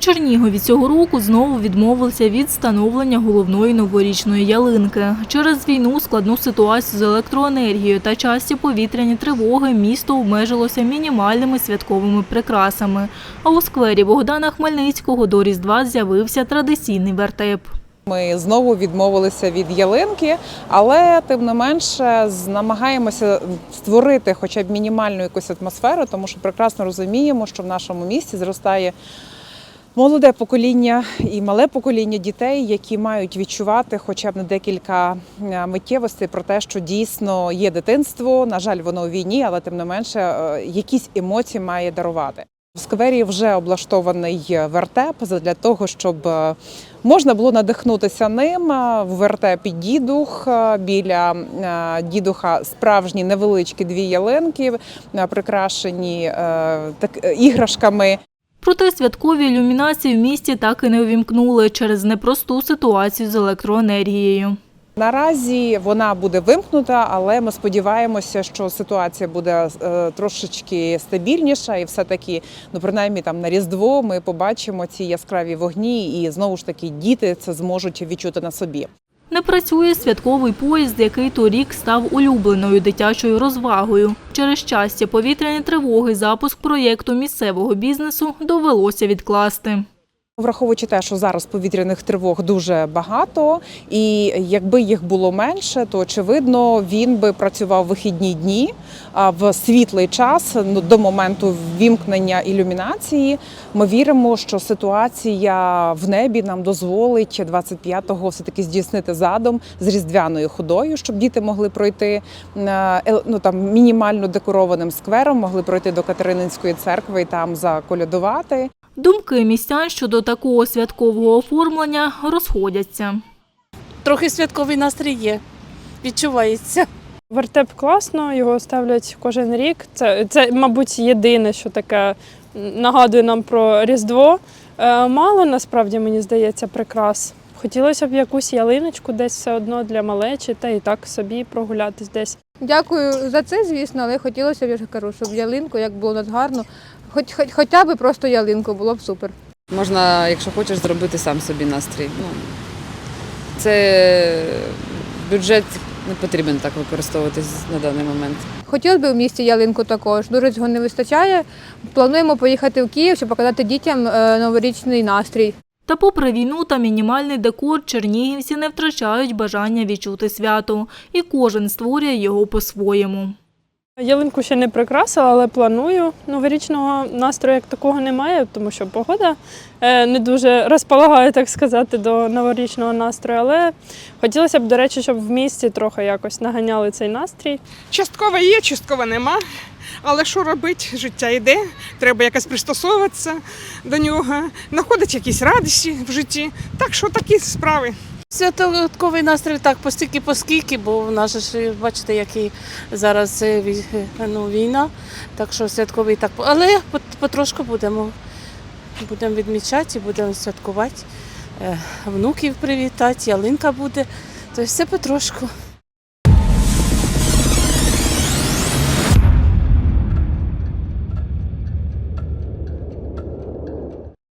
Чернігові цього року знову відмовилися від встановлення головної новорічної ялинки. Через війну, складну ситуацію з електроенергією та часті повітряні тривоги місто обмежилося мінімальними святковими прикрасами. А у сквері Богдана Хмельницького до Різдва з'явився традиційний вертеп. Ми знову відмовилися від ялинки, але тим не менше намагаємося створити хоча б мінімальну якусь атмосферу, тому що прекрасно розуміємо, що в нашому місті зростає молоде покоління і мале покоління дітей, які мають відчувати хоча б на декілька е, миттєвостей про те, що дійсно є дитинство. На жаль, воно у війні, але тим не менше е, якісь емоції має дарувати. В сквері вже облаштований вертеп для того, щоб е, можна було надихнутися ним. В вертепі дідух біля дідуха справжні невеличкі дві ялинки, прикрашені так іграшками. Проте святкові ілюмінації в місті так і не увімкнули через непросту ситуацію з електроенергією. Наразі вона буде вимкнута, але ми сподіваємося, що ситуація буде е, трошечки стабільніша, і все таки, ну принаймні там на різдво ми побачимо ці яскраві вогні, і знову ж таки діти це зможуть відчути на собі. Не працює святковий поїзд, який торік став улюбленою дитячою розвагою. Через щастя, повітряні тривоги, запуск проєкту місцевого бізнесу довелося відкласти. Враховуючи те, що зараз повітряних тривог дуже багато, і якби їх було менше, то очевидно він би працював вихідні дні в світлий час ну, до моменту ввімкнення ілюмінації. Ми віримо, що ситуація в небі нам дозволить 25-го все таки здійснити задум з різдвяною ходою, щоб діти могли пройти е, ну там мінімально декорованим сквером, могли пройти до Катерининської церкви і там заколядувати. Думки містян щодо такого святкового оформлення розходяться. Трохи святковий настрій є, відчувається. Вертеп класно, його ставлять кожен рік. Це, це мабуть, єдине, що таке нагадує нам про Різдво. Е, Мало насправді мені здається прикрас. Хотілося б якусь ялиночку десь все одно для малечі, та і так собі прогулятись десь. Дякую за це, звісно, але хотілося б, я ж кажу, щоб ялинку, як було у нас гарно, хоч, хоч, хоча б просто ялинку було б супер. Можна, якщо хочеш, зробити сам собі настрій. Ну, це бюджет не потрібен так використовуватись на даний момент. Хотілося б в місті ялинку також. Дуже цього не вистачає. Плануємо поїхати в Київ, щоб показати дітям е, новорічний настрій. Та попри війну та мінімальний декор, чернігівці не втрачають бажання відчути свято, і кожен створює його по-своєму. Ялинку ще не прикрасила, але планую. Новорічного настрою як такого немає, тому що погода е, не дуже розполагає, так сказати, до новорічного настрою. Але хотілося б, до речі, щоб в місті трохи якось наганяли цей настрій. Частково є, частково нема. Але що робити? Життя йде, треба якось пристосовуватися до нього, знаходити якісь радості в житті. Так що такі справи. Святковий настрій так постільки поскільки, бо в нас ж, бачите, який зараз е, е, ну, війна. Так що святковий так. Але потрошку будемо, будемо відмічати, будемо святкувати. Е, Внуків привітати, ялинка буде. Тобто все потрошку.